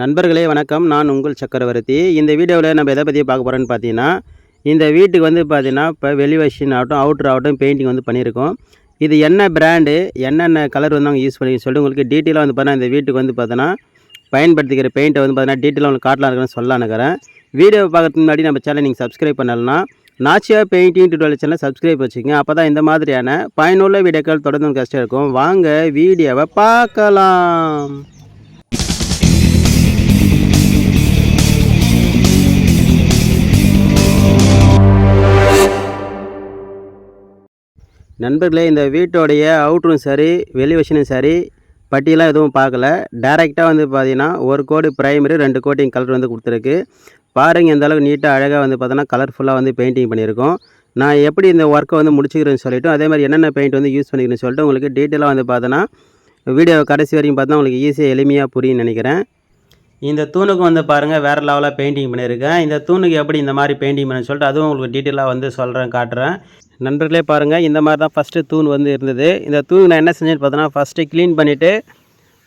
நண்பர்களே வணக்கம். நான் உங்கள் சக்கரவர்த்தி. இந்த வீடியோவில் நம்ம எதை பற்றி பார்க்க போகிறோன்னு பார்த்தீங்கன்னா இந்த வீட்டுக்கு வந்து பார்த்தீங்கன்னா இப்போ வெளி ஆகட்டும் அவுட்ரு ஆகட்டும் பெயிண்டிங் வந்து பண்ணியிருக்கோம். இது என்ன பிராண்டு என்னென்ன கலர் வந்து அவங்க யூஸ் பண்ணி சொல்லிட்டு உங்களுக்கு டீட்டெயிலாக வந்து பார்த்தீங்கன்னா இந்த வீட்டுக்கு வந்து பார்த்தீங்கன்னா பயன்படுத்திக்கிற பெயிண்ட்டை வந்து பார்த்தீங்கன்னா டீட்டெயிலாக உங்களுக்கு காட்டலாம் இருக்குன்னு சொல்லலாம் இருக்கிறேன் வீடியோ பார்க்கறதுக்கு முன்னாடி நம்ம சேனல் நீங்கள் சப்ஸ்கிரைப் பண்ணலன்னா Nachiya painting tutorial channel subscribe வச்சுக்கோங்க. அப்போ தான் இந்த மாதிரியான பயனுள்ள வீடியோக்கள் தொடர்ந்து கஷ்டம் இருக்கும். வாங்க வீடியோவை பார்க்கலாம். நண்பர்களே இந்த வீட்டோடைய அவுட்ரும் சரி வெளிவஷனும் சரி பட்டியெல்லாம் எதுவும் பார்க்கல. டேரெக்டாக வந்து பார்த்தீங்கன்னா ஒரு கோடு ப்ரைமரி ரெண்டு கோட்டிங் கலர் வந்து கொடுத்துருக்கு. பாருங்கள் எந்த அளவுக்கு நீட்டாக அழகாக வந்து பார்த்தோன்னா கலர்ஃபுல்லாக வந்து பெயிண்டிங் பண்ணியிருக்கோம். நான் எப்படி இந்த ஒர்க்கை வந்து முடிச்சுக்கிறேன்னு சொல்லிட்டு அதே மாதிரி என்னென்ன பெயிண்ட் வந்து யூஸ் பண்ணிக்கிறேன்னு சொல்லிட்டு உங்களுக்கு டீட்டெயிலாக வந்து பார்த்தோன்னா வீடியோ கடைசி வரைக்கும் பார்த்தா உங்களுக்கு ஈஸியாக எளிமையாக புரியும்னு நினைக்கிறேன். இந்த தூணுக்கு வந்து பாருங்கள் வேறு லெவலாக பெயிண்டிங் பண்ணியிருக்கேன். இந்த தூணுக்கு எப்படி இந்த மாதிரி பெயிண்டிங் பண்ண சொல்லிட்டு அதுவும் உங்களுக்கு டீட்டெயிலாக வந்து சொல்கிறேன் காட்டுறேன். நண்பர்களே பாருங்கள் இந்த மாதிரி தான் ஃபஸ்ட்டு தூண் வந்து இருந்தது. இந்த தூண் நான் என்ன செஞ்சேன்னு பார்த்தோன்னா ஃபஸ்ட்டு க்ளீன் பண்ணிவிட்டு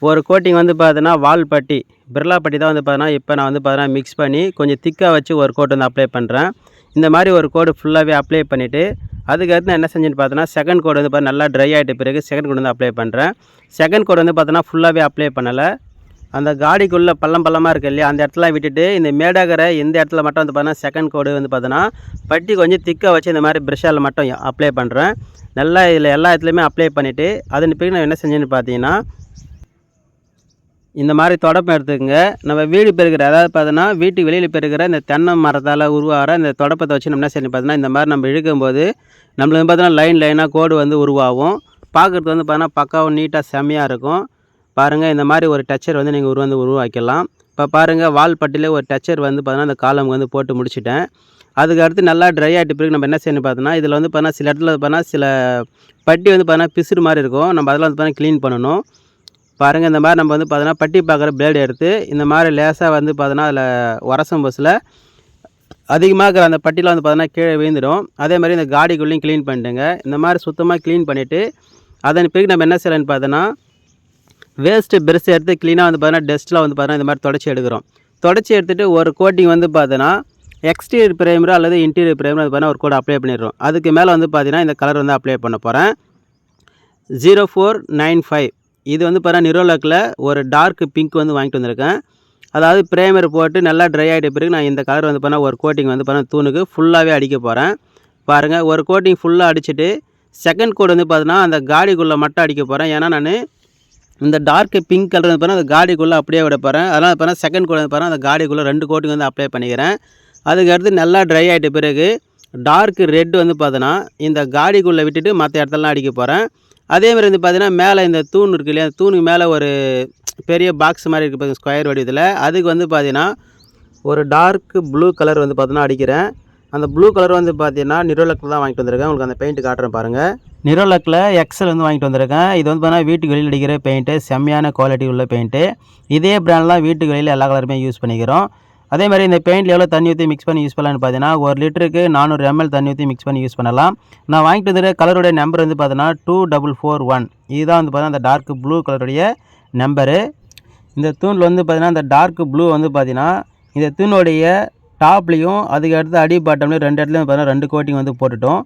ஒரு கோட்டிங் வந்து பார்த்தோன்னா வால் பட்டி பிர்லா பட்டி தான் வந்து பார்த்தோன்னா இப்போ நான் வந்து பார்த்தோன்னா மிக்ஸ் பண்ணி கொஞ்சம் திக்காக வச்சு ஒரு கோட் வந்து அப்ளை பண்ணுறேன் இந்த மாதிரி ஒரு கோடு ஃபுல்லாகவே அப்ளை பண்ணிவிட்டு அதுக்கடுத்து நான் என்ன செஞ்சேன்னு பார்த்தோன்னா செகண்ட் கோடு வந்து பார்த்தா நல்லா ட்ரை ஆகிட்ட பிறகு செகண்ட் கோடு வந்து அப்ளை பண்ணுறேன் செகண்ட் கோடு வந்து பார்த்தோன்னா ஃபுல்லாகவே அப்ளை பண்ணலை. அந்த காடிக்குள்ளே பள்ளம் பள்ளமாக இருக்கு இல்லையா அந்த இடத்துலாம் விட்டுட்டு இந்த மேடாகரை இந்த இடத்துல மட்டும் வந்து பார்த்தோன்னா செகண்ட் கோடு வந்து பார்த்தோன்னா பட்டி கொஞ்சம் திக்காக வச்சு இந்த மாதிரி ப்ரெஷ்ஷால் மட்டும் அப்ளை பண்ணுறேன் நல்லா இதில் எல்லா இடத்துலையுமே அப்ளை பண்ணிவிட்டு அதன் பிறகு நான் என்ன செஞ்சேன்னு பார்த்தீங்கன்னா இந்த மாதிரி தொடப்பம் எடுத்துக்கோங்க. நம்ம வீடு பெருக்கிற அதாவது பார்த்தோன்னா வீட்டுக்கு வெளியில் பெருக்கிற இந்த தென்னை மரத்தால் உருவாகிற இந்த தொடப்பத்தை வச்சு நம்ம என்ன செய்யணும் பார்த்தீங்கன்னா இந்த மாதிரி நம்ம இழுக்கும்போது நம்மளுக்கு வந்து பார்த்தோன்னா லைன் லைனாக கோடு வந்து உருவாகும். பார்க்குறது வந்து பார்த்தோன்னா பக்காவும் நீட்டாக செம்மையாக இருக்கும். பாருங்கள் இந்த மாதிரி ஒரு டச்சர் வந்து நீங்கள் உருவாந்து உருவாக்கிடலாம். இப்போ பாருங்கள் வால் பட்டியில் ஒரு டச்சர் வந்து பார்த்தோன்னா அந்த காலம் வந்து போட்டு முடிச்சிட்டேன். அதுக்கு அடுத்து நல்லா ட்ரை ஆகிட்டு பிறகு நம்ம என்ன செய்யணும் பார்த்தோன்னா இதில் வந்து பார்த்தோன்னா சில இடத்துல பார்த்தோன்னா சில பட்டி வந்து பார்த்தா பிசுறு மாதிரி இருக்கும். நம்ம அதெல்லாம் வந்து பார்த்தோன்னா க்ளீன் பண்ணணும். பாருங்கள் இந்த மாதிரி நம்ம வந்து பார்த்தோன்னா பட்டி பார்க்குற பிளேடு எடுத்து இந்த மாதிரி லேசாக வந்து பார்த்தோன்னா அதில் உரசம் பஸ்ஸில் அதிகமாக இருக்கிற அந்த பட்டியில் வந்து பார்த்தோன்னா கீழே விழுந்துடும். அதே மாதிரி இந்த காடிக்குள்ளேயும் க்ளீன் பண்ணிட்டுங்க இந்த மாதிரி சுத்தமாக க்ளீன் பண்ணிவிட்டு அதன் பிறகு நம்ம என்ன செய்யலான்னு பார்த்தோன்னா வேஸ்ட்டு பெருசு எடுத்து க்ளீனாக வந்து பார்த்தோன்னா டஸ்ட்டில் வந்து பார்த்தோன்னா இந்த மாதிரி தொடச்சி எடுக்கிறோம். தொடச்சி எடுத்துகிட்டு ஒரு கோட்டிங் வந்து பார்த்தோன்னா எக்ஸ்டீரியர் ப்ரைமரோ அல்லது இன்டீரியர் ப்ரைமரோ அது பார்த்தா ஒரு கோட் அப்ளை பண்ணிடுறோம். அதுக்கு மேலே வந்து பார்த்தீங்கன்னா இந்த கலர் வந்து அப்ளை பண்ண போகிறேன் ஜீரோ ஃபோர் நைன் ஃபைவ் இது வந்து பார்த்தீங்கன்னா நிரோலக்கில் ஒரு டார்க் பிங்க் வந்து வாங்கிட்டு வந்திருக்கேன். அதாவது ப்ரைமர் போட்டு நல்லா ட்ரை ஆகிட்ட பிறகு நான் இந்த கலர் வந்து பண்ணால் ஒரு கோட்டிங் வந்து பார்த்தா தூணுக்கு ஃபுல்லாகவே அடிக்க போகிறேன் பாருங்கள் ஒரு கோட்டிங் ஃபுல்லாக அடிச்சுட்டு செகண்ட் கோட் வந்து பார்த்தீங்கன்னா அந்த காடிக்குள்ளே மட்டும் அடிக்க போகிறேன் ஏன்னா நான் இந்த டார்க் பிங்க் கலர் வந்து பார்த்தா அந்த காடிக்குள்ளே அப்படியே விட போகிறேன் அதனால் பார்த்தா செகண்ட் கோட் வந்து பாருங்கள் அந்த காடிக்குள்ளே ரெண்டு கோட்டுக்கு வந்து அப்ளை பண்ணிக்கிறேன். அதுக்கு அடுத்து நல்லா ட்ரை ஆகிட்ட பிறகு டார்க் ரெட் வந்து பார்த்தோன்னா இந்த காடிக்குள்ளே விட்டுட்டு மற்ற இடத்துலலாம் அடிக்க போகிறேன் அதே மாதிரி வந்து பார்த்தீங்கன்னா மேலே இந்த தூண் இருக்கு இல்லையா அந்த தூணுக்கு மேலே ஒரு பெரிய பாக்ஸ் மாதிரி இருக்குது பாருங்க ஸ்கொயர் வடிவத்தில். அதுக்கு வந்து பார்த்தீங்கன்னா ஒரு டார்க் ப்ளூ கலர் வந்து பார்த்தோன்னா அடிக்கிறேன். அந்த ப்ளூ கலர் வந்து பார்த்தீங்கன்னா நிரோலக்கில் தான் வாங்கிட்டு வந்திருக்கேன். உங்களுக்கு அந்த பெயிண்ட் காட்டுறேன் பாருங்கள் நிரோலக்கில் எக்ஸல் வந்து வாங்கிட்டு வந்திருக்கேன். இது வந்து பார்த்தீங்கன்னா வீட்டுக்கு வெளியில் அடிக்கிற பெயிண்ட்டு செம்மையான குவாலிட்டி உள்ள பெயிண்ட்டு இதே பிராண்ட் தான் வீட்டுக்கு வெளியில் எல்லா கலருமே யூஸ் பண்ணிக்கிறோம். அதே மாதிரி இந்த பெயிண்டில் எவ்வளோ தண்ணி ஊற்றி மிக்ஸ் பண்ணி யூஸ் பண்ணலான்னு பார்த்தீங்கன்னா ஒரு லிட்டருக்கு நானூறு எம்எல் தண்ணி ஊற்றி மிக்ஸ் பண்ணி யூஸ் பண்ணலாம். நான் வாங்கிட்டு வந்துருக்க கலருடைய நம்பர் வந்து பார்த்தீங்கன்னா டூ டபுள் ஃபோர் ஒன் இதுதான் வந்து பார்த்தீங்கன்னா அந்த டார்க் ப்ளூ கலருடைய நம்பரு இந்த தூணில் வந்து பார்த்தீங்கன்னா அந்த டார்க் ப்ளூ வந்து பார்த்தீங்கன்னா இந்த தூணுடைய டாப்லேயும் அதுக்கு அடுத்து அடி பாட்டம்லேயும் ரெண்டு இடத்துலையும் பார்த்தீங்கன்னா ரெண்டு கோட்டிங் வந்து போட்டுட்டோம்.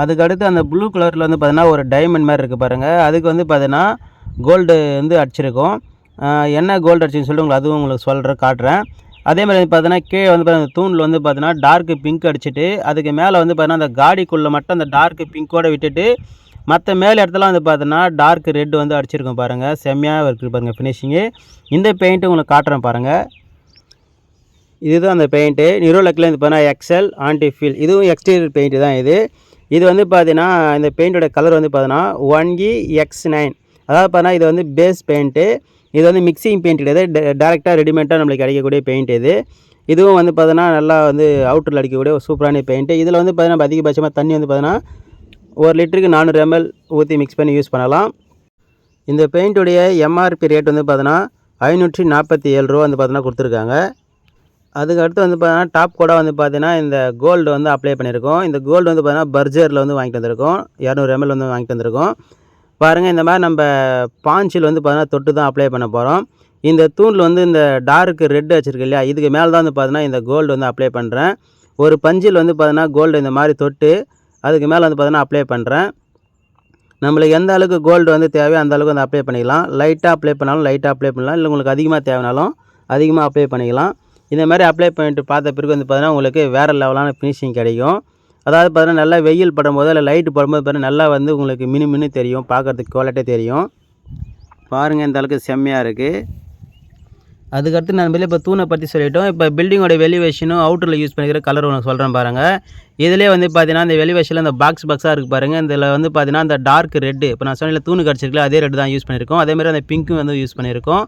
அதுக்கு அடுத்து அந்த ப்ளூ கலரில் வந்து பார்த்தீங்கன்னா ஒரு டைமண்ட் மாதிரி இருக்குது பாருங்கள் அதுக்கு வந்து பார்த்தீங்கன்னா கோல்டு வந்து அடிச்சிருக்கோம். என்ன கோல்டு அடிச்சுன்னு சொல்லிட்டு உங்களுக்கு அதுவும் உங்களுக்கு சொல்கிறேன் காட்டுறேன். அதே மாதிரி வந்து பார்த்தீங்கன்னா கீழே வந்து பார்த்தீங்கன்னா தூணில் வந்து பார்த்தீங்கன்னா டார்க் பிங்க் அடிச்சுட்டு அதுக்கு மேலே வந்து பார்த்தீங்கன்னா அந்த காடிக்குள்ளே மட்டும் அந்த டார்க் பிங்க்கோடு விட்டுட்டு மற்ற மேலே இடத்துல வந்து பார்த்தீங்கன்னா டார்க் ரெட் வந்து அடிச்சிருக்கோம் பாருங்கள் செம்மையாக இருக்குது பாருங்கள் ஃபினிஷிங்கு இந்த பெயிண்ட்டு உங்களுக்கு காட்டுறேன் பாருங்கள் இதுதான் அந்த பெயிண்ட்டு நிரோலக்கில் வந்து பார்த்தீங்கன்னா எக்ஸல் ஆன்டிஃபீல் இதுவும் எக்ஸ்டீரியர் பெயிண்ட்டு தான் இது. இது வந்து பார்த்தீங்கன்னா இந்த பெயிண்டோட கலர் வந்து பார்த்தீங்கன்னா ஒன் இ எக்ஸ் நைன். அதாவது பார்த்தீங்கன்னா இது வந்து பேஸ் பெயிண்ட்டு இது வந்து மிக்சிங் பெயிண்ட் கிடையாது. டேரெக்டாக ரெடிமேடாக நம்மளுக்கு கிடைக்கக்கூடிய பெயிண்ட் இது. இதுவும் வந்து பார்த்தீங்கன்னா நல்லா வந்து அவுட்டரில் அடிக்கக்கூடிய ஒரு சூப்பரான பெயிண்ட்டு இதில் வந்து பார்த்தீங்கன்னா அதிகபட்சமாக தண்ணி வந்து பார்த்தீங்கன்னா ஒரு லிட்டருக்கு நானூறு எம்எல் ஊற்றி மிக்ஸ் பண்ணி யூஸ் பண்ணலாம். இந்த பெயிண்ட்டுடைய எம்ஆர்பி ரேட் வந்து பார்த்தீங்கன்னா ஐநூற்றி நாற்பத்தி ஏழு ரூபா வந்து பார்த்தீங்கன்னா கொடுத்துருக்காங்க. அதுக்கு அடுத்து வந்து பார்த்தீங்கன்னா டாப் கூட வந்து பார்த்தீங்கன்னா இந்த கோல்டு வந்து அப்ளை பண்ணியிருக்கோம். இந்த கோல்டு வந்து பார்த்தீங்கன்னா பர்ஜரில் வந்து வாங்கிட்டு வந்திருக்கோம். இரநூறு எம்எல் வந்து வாங்கிட்டு வந்திருக்கோம். பாருங்கள் இந்த மாதிரி நம்ம பாஞ்சில் வந்து பார்த்தீங்கன்னா தொட்டு தான் அப்ளை பண்ண போகிறோம் இந்த தூணில் வந்து இந்த டார்க்கு ரெட் வச்சுருக்கு இல்லையா இதுக்கு மேலே தான் வந்து பார்த்தீங்கன்னா இந்த கோல்டு வந்து அப்ளை பண்ணுறேன் ஒரு பஞ்சில் வந்து பார்த்தீங்கன்னா கோல்டு இந்த மாதிரி தொட்டு அதுக்கு மேலே வந்து பார்த்தீங்கன்னா அப்ளை பண்ணுறேன் நம்மளுக்கு எந்த அளவுக்கு கோல்டு வந்து தேவையோ அந்த அளவுக்கு வந்து அப்ளை பண்ணிக்கலாம். லைட்டாக அப்ளை பண்ணாலும் லைட்டாக அப்ளை பண்ணலாம். இல்லை உங்களுக்கு அதிகமாக தேவைனாலும் அதிகமாக அப்ளை பண்ணிக்கலாம். இந்த மாதிரி அப்ளை பண்ணிட்டு பார்த்த பிறகு வந்து பார்த்தீங்கன்னா உங்களுக்கு வேறு லெவலான ஃபினிஷிங் கிடைக்கும். அதாவது பார்த்தீங்கன்னா நல்லா வெயில் படும்போது இல்லை லைட்டு படும்போது பார்த்தீங்கன்னா நல்லா வந்து உங்களுக்கு மினு மினு தெரியும். பார்க்குறதுக்கு குவாலிட்டியாக தெரியும். பாருங்கள் இந்த அளவுக்கு செம்மையாக இருக்குது அதுக்கடுத்து நான் வெளியே இப்போ தூணை பற்றி சொல்லிட்டோம். இப்போ பில்டிங்கோட வெளிவேஷனும் அவுட்டரில் யூஸ் பண்ணிக்கிற கலர் ஒன்று சொல்கிறேன் பாருங்கள் இதிலே வந்து பார்த்தீங்கன்னா இந்த வெளிவேஷனில் அந்த பாக்ஸ் பாக்ஸாக இருக்குது பாருங்கள் இதில் வந்து பார்த்தீங்கன்னா அந்த டார்க் ரெட்டு இப்போ நான் சொன்ன தூணு கிடச்சிருக்கல அதே ரெட்டு தான் யூஸ் பண்ணியிருக்கோம் அதேமாதிரி அந்த பிங்க்கும் வந்து யூஸ் பண்ணியிருக்கோம்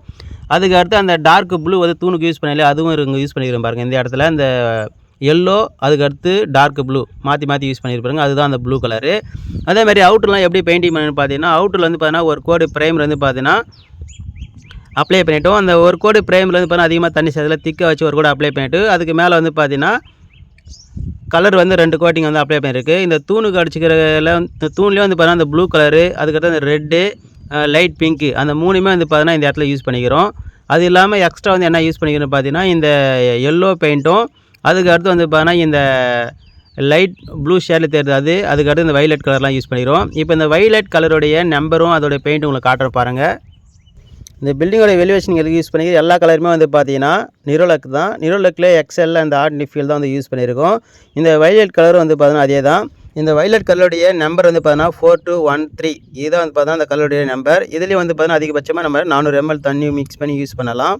அதுக்கு அடுத்து அந்த டார்க் ப்ளூ வந்து தூணுக்கு யூஸ் பண்ணல அதுவும் இங்கே யூஸ் பண்ணிக்கிறேன் பாருங்கள் இந்த இடத்துல இந்த எல்லோ அதுக்கடுத்து டார்க் ப்ளூ மாற்றி மாற்றி யூஸ் பண்ணியிருப்பாங்க அதுதான் அந்த ப்ளூ கலரு அதே மாதிரி அவுட்டர்லாம் எப்படி பெயிண்டிங் பண்ணுன்னு பார்த்தீங்கன்னா அவுட்டரில் வந்து பார்த்தீங்கன்னா ஒரு கோடு ப்ரைமர் வந்து பார்த்தீங்கன்னா அப்ளை பண்ணிவிட்டோம் அந்த ஒரு கோடு ப்ரேமில் வந்து பார்த்தீங்கன்னா அதிகமாக தண்ணி சேர்த்துல திக்க வச்சு ஒரு கோடு அப்ளை பண்ணிவிட்டு அதுக்கு மேலே வந்து பார்த்தீங்கன்னா கலர் வந்து ரெண்டு கோட்டிங் வந்து அப்ளை பண்ணியிருக்கு இந்த தூணுக்கு அடிச்சுக்கிறதுல இந்த தூண்லேயே வந்து பார்த்தீங்கன்னா அந்த ப்ளூ கலரு அதுக்கடுத்து அந்த ரெட்டு லைட் பிங்க்கு அந்த மூணுமே வந்து பார்த்தீங்கன்னா இந்த இடத்துல யூஸ் பண்ணிக்கிறோம். அது இல்லாமல் எக்ஸ்ட்ரா வந்து என்ன யூஸ் பண்ணிக்கிறோம் பார்த்தீங்கன்னா இந்த எல்லோ பெயிண்ட்டும் அதுக்கு அடுத்து வந்து பார்த்தீங்கன்னா இந்த லைட் ப்ளூ ஷேடில் தெரியுது அது அதுக்கு அடுத்து இந்த வைலட் கலர்லாம் யூஸ் பண்ணிக்கிறோம். இப்போ இந்த வைலட் கலருடைய நம்பரும் அதோடைய பெயிண்ட் உங்களுக்கு காட்டுற பாருங்கள் இந்த பில்டிங்கோட வெலுவேஷன் எதுக்கு யூஸ் பண்ணிக்கிறது எல்லா கலருமே வந்து பார்த்தீங்கன்னா நிரோலக் தான். நிரோலக்கில் எக்ஸ்எல்ல இந்த ஆர்ட் நிஃபீல் தான் வந்து யூஸ் பண்ணியிருக்கோம். இந்த வைலட் கலரும் வந்து பார்த்தீங்கன்னா அதே தான் இந்த வைலட் கலருடைய நம்பர் வந்து பார்த்தீங்கன்னா ஃபோர் டூ ஒன் த்ரீ இதுதான் வந்து பார்த்தீங்கன்னா அந்த கலருடைய நம்பர் இதுலேயும் வந்து பார்த்தீங்கன்னா அதிகபட்சமாக நம்ம நானூறு எம்எல் தண்ணி மிக்ஸ் பண்ணி யூஸ் பண்ணலாம்.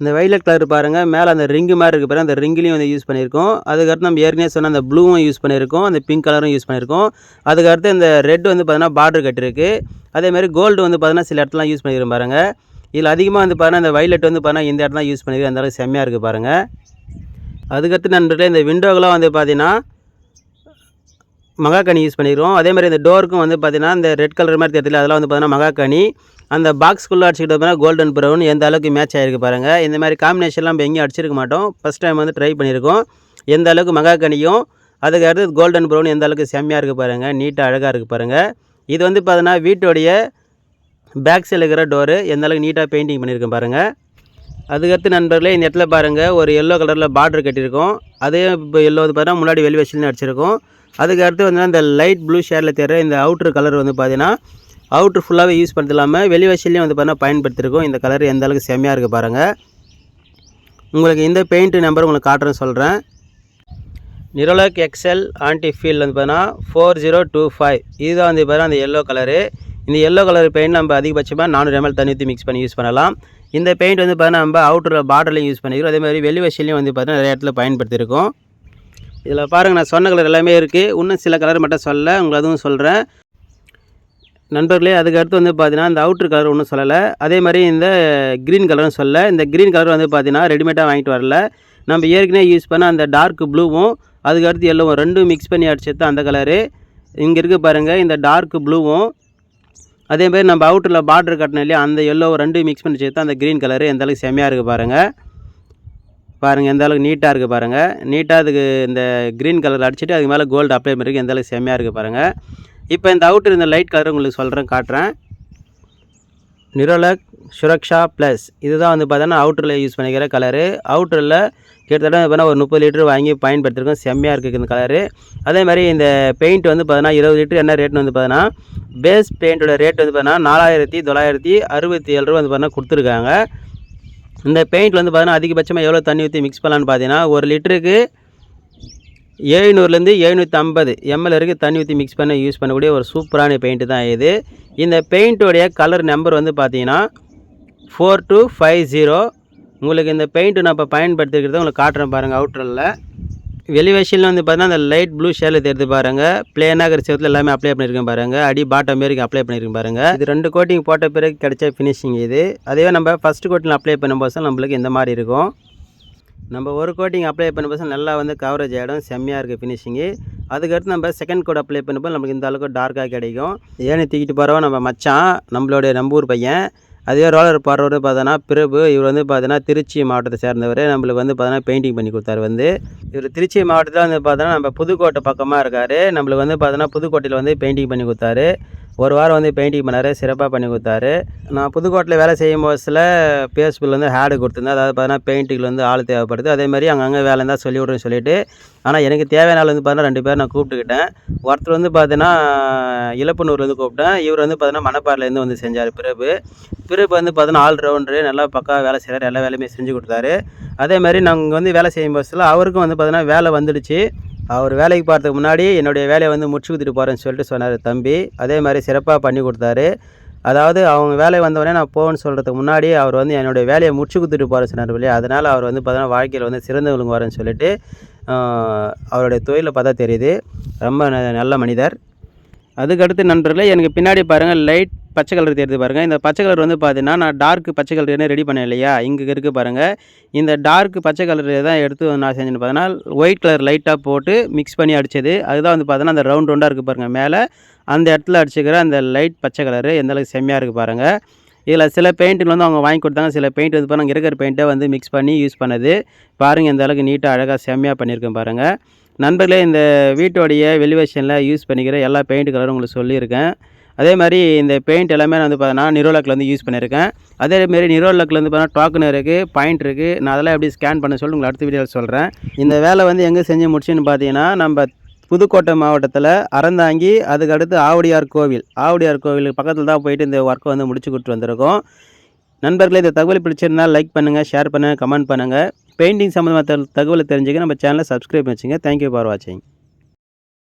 இந்த வைலட் கலர் பாருங்கள் மேலே அந்த ரிங்கு மாதிரி இருக்க பாருங்கள் அந்த ரிங்கிலையும் வந்து யூஸ் பண்ணியிருக்கோம். அதுக்கடுத்து நம்ம ஏற்கனவே சொன்ன அந்த ப்ளூவும் யூஸ் பண்ணியிருக்கோம். அந்த பிங்க் கலரும் யூஸ் பண்ணியிருக்கோம். அதுக்கடுத்து இந்த ரெட் வந்து பார்த்தீங்கன்னா பார்டர் கட்டிருக்கு அதே மாதிரி கோல்டு வந்து பார்த்தீங்கன்னா சில இடத்துலாம் யூஸ் பண்ணிக்கிறோம் பாருங்கள் இதில் அதிகமாக வந்து பார்த்தீங்கன்னா இந்த வைலட் வந்து பார்த்தீங்கன்னா இந்த இடத்துல யூஸ் பண்ணிக்கிறேன் அந்த அளவுக்கு செம்மையாக இருக்குது பாருங்கள் அதுக்கடுத்து நண்பர்களே இந்த விண்டோக்கெலாம் வந்து பார்த்தீங்கன்னா மகாக்கனி யூஸ் பண்ணிக்கிறோம் அதே மாதிரி இந்த டோருக்கும் வந்து பார்த்திங்கன்னா இந்த ரெட் கலர் மாதிரி தெரியல அதெல்லாம் வந்து பார்த்தீங்கன்னா மகாக்கனி அந்த பாக்ஸ்குள்ளே அடிச்சுக்கிட்டு பார்த்தீங்கன்னா கோல்டன் ப்ரௌன் எந்த அளவுக்கு மேட்ச் ஆகிருக்கு பாருங்கள் இந்த மாதிரி காம்பினேஷன்லாம் இப்போ எங்கேயும் அடிச்சிருக்க மாட்டோம். ஃபஸ்ட் டைம் வந்து ட்ரை பண்ணியிருக்கோம் எந்த அளவுக்கு மகாக்கனியும் அதுக்கு அடுத்து கோல்டன் ப்ரௌன் எந்த அளவுக்கு செம்மையாக இருக்குது பாருங்கள் நீட்டாக அழகாக இருக்குது பாருங்கள் இது வந்து பார்த்தீங்கன்னா வீட்டோடைய பேக் சைடில் இருக்கிற டோரு எந்த அளவுக்கு நீட்டாக பெயிண்டிங் பண்ணியிருக்கேன் பாருங்கள் அதுக்கடுத்து நண்பர்களே இந்த இடத்துல பாருங்கள் ஒரு எல்லோ கலரில் பார்டர் கட்டியிருக்கோம். அதே இப்போ எல்லோ வந்து பார்த்தீங்கன்னா முன்னாடி வெளி வச்சுன்னு அடிச்சிருக்கோம். அதுக்கு அடுத்து வந்து இந்த லைட் ப்ளூ ஷேடில் தேர்ற இந்த அவுட்ரு கலர் வந்து பார்த்தீங்கன்னா அவுட்ரு ஃபுல்லாகவே யூஸ் பண்ணுறது இல்லாமல் வெளி வச்சிலையும் வந்து பார்த்தீங்கன்னா பயன்படுத்திருக்கோம் இந்த கலர் எந்த அளவுக்கு செம்மையாக இருக்குது பாருங்கள் உங்களுக்கு இந்த பெயிண்ட் நம்பர் உங்களுக்கு காட்டுறேன்னு சொல்கிறேன் நிரோலக் எக்ஸல் ஆன்டி ஃபீல் வந்து பார்த்தீங்கன்னா ஃபோர் ஜீரோ டூ ஃபைவ் இதுதான் வந்து பார்த்தீங்கன்னா அந்த எல்லோ கலரு இந்த எல்லோ கலர் பெயிண்ட் நம்ம அதிகபட்சமாக நானூறு எம்எல் தண்ணி ஊற்றி மிக்ஸ் பண்ணி யூஸ் பண்ணலாம். இந்த பெயிண்ட் வந்து பார்த்தீங்கன்னா நம்ம அவுட்டர் பார்டர்லையும் யூஸ் பண்ணிக்கிறோம். அதே மாதிரி வெளி வச்சிலையும் வந்து பார்த்தீங்கன்னா நிறைய இடத்துல பயன்படுத்தியிருக்கோம். இதில் பாருங்கள் நான் சொன்ன கலர் எல்லாமே இருக்குது இன்னும் சில கலர் மட்டும் சொல்ல உங்களுக்கு அதுவும் சொல்கிறேன் நண்பர்களே அதுக்கு அடுத்து வந்து பார்த்தீங்கன்னா இந்த அவுட்ரு கலர் ஒன்றும் சொல்லலை. அதே மாதிரி இந்த க்ரீன் கலரும் சொல்ல இந்த க்ரீன் கலர் வந்து பார்த்தீங்கன்னா ரெடிமேடாக வாங்கிட்டு வரல. நம்ம ஏற்கனவே யூஸ் பண்ண அந்த டார்க் ப்ளூவும் அதுக்கு அடுத்து எல்லோவும் ரெண்டும் மிக்ஸ் பண்ணி அடிச்சது தான் அந்த கலரு இங்கே இருக்குது பாருங்கள் இந்த டார்க் ப்ளூவும் அதே மாதிரி நம்ம அவுட்டரில் பார்டர் கட்டினோம் இல்லையா அந்த எல்லோவும் ரெண்டும் மிக்ஸ் பண்ணி சேர்த்து அந்த க்ரீன் கலரு எந்த அளவுக்கு செம்மையாக இருக்குது பாருங்கள் பாருங்கள் எந்த அளவுக்கு நீட்டாக இருக்குது பாருங்கள் நீட்டாக அதுக்கு இந்த க்ரீன் கலர் அடிச்சுட்டு அதுக்கு மேலே கோல்டு அப்ளை பண்ணிருக்கு எந்த அளவுக்கு செம்மையாக இருக்குது பாருங்கள் இப்போ இந்த அவுட்டர் இந்த லைட் கலர் உங்களுக்கு சொல்கிறேன் காட்டுறேன். நிரோலக் சுரக்ஷா ப்ளஸ் இதுதான் வந்து பார்த்தோன்னா அவுட்டரில் யூஸ் பண்ணிக்கிற கலரு அவுட்டரில் கிட்டத்தட்ட பார்த்தீங்கன்னா ஒரு முப்பது லிட்டர் வாங்கி பயன்படுத்திருக்கோம். செம்மையாக இருக்குது இந்த கலரு அதே மாதிரி இந்த பெயிண்ட் வந்து பார்த்தோன்னா இருபது லிட்டர் என்ன ரேட்னு வந்து பார்த்தோன்னா பேஸ் பெயிண்ட்டோட ரேட் வந்து பார்த்தோன்னா நாலாயிரத்தி தொள்ளாயிரத்தி அறுபத்தி ஏழு ரூபா வந்து பார்த்தீங்கன்னா கொடுத்துருக்காங்க. இந்த பெயிண்ட் வந்து பார்த்தோன்னா அதிகபட்சமாக எவ்வளோ தண்ணி ஊற்றி மிக்ஸ் பண்ணலான்னு பார்த்தீங்கன்னா ஒரு லிட்டருக்கு எழுநூறுலேருந்து எழுநூற்றி ஐம்பது எம்எல் வரைக்கும் தண்ணி ஊற்றி மிக்ஸ் பண்ண யூஸ் பண்ணக்கூடிய ஒரு சூப்பரான பெயிண்ட்டு தான் இது. இந்த பெயிண்ட்டோடைய கலர் நம்பர் வந்து பார்த்தீங்கன்னா ஃபோர் டூ ஃபைவ் ஜீரோ உங்களுக்கு இந்த பெயிண்ட்டு நான் இப்போ பயன்படுத்திருக்கிறத உங்களுக்கு காட்டுறேன் பாருங்கள் அவுட்டரில் வெளி வந்து பார்த்தீங்கன்னா அந்த லைட் ப்ளூ ஷேடில் தெரியுது பாருங்கள் பிளேனாக இருக்கிற செவத்தில் எல்லாமே அப்ளை பண்ணியிருக்கேன் பாருங்கள் அடி பாட்டம் வரைக்கும் அப்ளை பண்ணியிருக்கேன் பாருங்கள் இது ரெண்டு கோட்டிங் போட்ட பிறகு கிடைச்ச ஃபினிஷிங் இது. அதே நம்ம ஃபஸ்ட்டு கோட்டிங் அப்ளை பண்ணும்போது நம்மளுக்கு இந்த மாதிரி இருக்கும். நம்ம ஒரு கோட்டிங் அப்ளை பண்ணும்போது நல்லா வந்து கவரேஜ் ஆகிடும் செம்மையாக இருக்குது ஃபினிஷிங்கு அதுக்கடுத்து நம்ம செகண்ட் கோட் அப்ளை பண்ணும்போது நமக்கு இந்த அளவுக்கு டார்க்காக கிடைக்கும். ஏன்னு தூக்கிட்டு போகிறவன் நம்ம மச்சான் நம்மளுடைய நம்பூர் பையன். அதே ரோலர் பாடுறவர் பார்த்தோன்னா பிரபு இவர் வந்து பார்த்தோன்னா திருச்சி மாவட்டத்தை சேர்ந்தவர். நம்மளுக்கு வந்து பார்த்தோன்னா பெயிண்டிங் பண்ணி கொடுத்தாரு வந்து. இவர் திருச்சி மாவட்டத்தில் வந்து பார்த்தோன்னா நம்ம புதுக்கோட்டை பக்கமாக இருக்கார். நம்மளுக்கு வந்து பார்த்தோன்னா புதுக்கோட்டையில் வந்து பெயிண்டிங் பண்ணி கொடுத்தாரு. ஒரு வாரம் வந்து பெயிண்டிங் பண்ணார் சிறப்பாக பண்ணி கொடுத்தாரு. நான் புதுக்கோட்டையில் வேலை செய்யும் போதில் பேஸ்பில் வந்து ஹேடு கொடுத்துருந்தேன். அதாவது பார்த்தீங்கன்னா பெயிண்டிங்கில் வந்து ஆள் தேவைப்படுது. அதே மாதிரி அங்கங்கே வேலை இருந்தால் சொல்லி விட்றேன்னு சொல்லிட்டு. ஆனால் எனக்கு தேவையான ஆள் வந்து பார்த்தீங்கன்னா ரெண்டு பேர் நான் கூப்பிட்டுக்கிட்டேன். ஒருத்தர் வந்து பார்த்தீங்கன்னா இலப்பனூர்லேருந்து கூப்பிட்டேன். இவர் வந்து பார்த்தீங்கன்னா மணப்பாறையிலேருந்து வந்து செஞ்சார் பிறப்பு இப்போ வந்து பார்த்தோன்னா ஆல்ரவுண்டரு நல்லா பக்கா வேலை செய்கிறார் எல்லா வேலையுமே செஞ்சு கொடுத்தாரு. அதே மாதிரி நாங்கள் வந்து வேலை செய்யும் பஸ்ஸில் அவருக்கும் வந்து பார்த்தோன்னா வேலை வந்துடுச்சு. அவர் வேலைக்கு போகிறதுக்கு முன்னாடி என்னுடைய வேலையை வந்து முடிச்சு கொடுத்துட்டு போகிறேன்னு சொல்லிட்டு சொன்னார் தம்பி. அதே மாதிரி சிறப்பாக பண்ணி கொடுத்தாரு. அதாவது அவங்க வேலை வந்தவொடனே நான் போகணும்னு சொல்கிறதுக்கு முன்னாடி அவர் வந்து என்னுடைய வேலையை முடிச்சு கொடுத்துட்டு போகிறேன் சொன்னார் இல்லையா? அதனால் அவர் வந்து பார்த்தோன்னா வாழ்க்கையில் வந்து சிறந்து வரேன்னு சொல்லிட்டு அவருடைய தொழிலை பார்த்தா தெரியுது. ரொம்ப ந- நல்ல மனிதர். அதுக்கடுத்து நண்பர்களே எனக்கு பின்னாடி பாருங்கள் லைட் பச்சை கலர் தெரியுது பாருங்கள் இந்த பச்சை கலர் வந்து பார்த்தீங்கன்னா நான் டார்க் பச்சை கலர் என்ன ரெடி பண்ணேன் இல்லையா? இங்கே இருக்குது பாருங்கள் இந்த டார்க் பச்சை கலர் தான் எடுத்து நான் செஞ்சேன்னு பார்த்தீங்கன்னா ஒயிட் கலர் லைட்டாக போட்டு மிக்ஸ் பண்ணி அடித்தது அதுதான் வந்து பார்த்தீங்கன்னா அந்த ரவுண்ட் ரவுண்டாக இருக்குது பாருங்கள் மேலே அந்த இடத்துல அடிச்சுக்கிற அந்த லைட் பச்சை கலரு எந்தளவுக்கு செம்மையாக இருக்குது பாருங்கள் இதில் சில பெயிண்ட்டுகள் வந்து அவங்க வாங்கி கொடுத்தாங்க. சில பெயிண்ட் வந்து பாருங்கள் இருக்கிற பெயிண்ட்டை வந்து மிக்ஸ் பண்ணி யூஸ் பண்ணது. பாருங்கள் இந்த அளவுக்கு நீட்டாக அழகாக செம்மையாக பண்ணியிருக்கேன் பாருங்கள் நண்பர்களே இந்த வீட்டோடைய வெளிவேஷனில் யூஸ் பண்ணிக்கிற எல்லா பெயிண்ட் கலரும் உங்களுக்கு சொல்லியிருக்கேன். அதே மாதிரி இந்த பெயிண்ட் எல்லாமே நான் வந்து பார்த்தீங்கன்னா நிரோலக்லேருந்து வந்து யூஸ் பண்ணியிருக்கேன். அதேமாரி நிரோலக்லேருந்து வந்து பார்த்தீங்கன்னா டோக்கன் இருக்குது பாயிண்ட் இருக்குது நான் அதெல்லாம் எப்படி ஸ்கேன் பண்ண சொல்லி உங்களுக்கு அடுத்த வீடியோவில் சொல்கிறேன் இந்த வேலை வந்து எங்கே செஞ்சு முடிச்சுன்னு பார்த்தீங்கன்னா நம்ம புதுக்கோட்டை மாவட்டத்தில் அறந்தாங்கி அதுக்கு அடுத்து ஆவடியார் கோவில். ஆவடியார் கோவிலுக்கு பக்கத்தில் தான் போயிட்டு இந்த ஒர்க்கை வந்து முடிச்சு கொடுத்துட்டு வந்திருக்கோம். நண்பர்களே இந்த தகவல் பிடிச்சிருந்தால் லைக் பண்ணுங்கள் ஷேர் பண்ணுங்கள் கமெண்ட் பண்ணுங்கள் பெயிண்டிங் சம்மந்தமாக தகவலை தெரிஞ்சுக்க நம்ம சேனலை சப்ஸ்கிரைப் வச்சுங்க தேங்க்யூ ஃபார் வாட்சிங்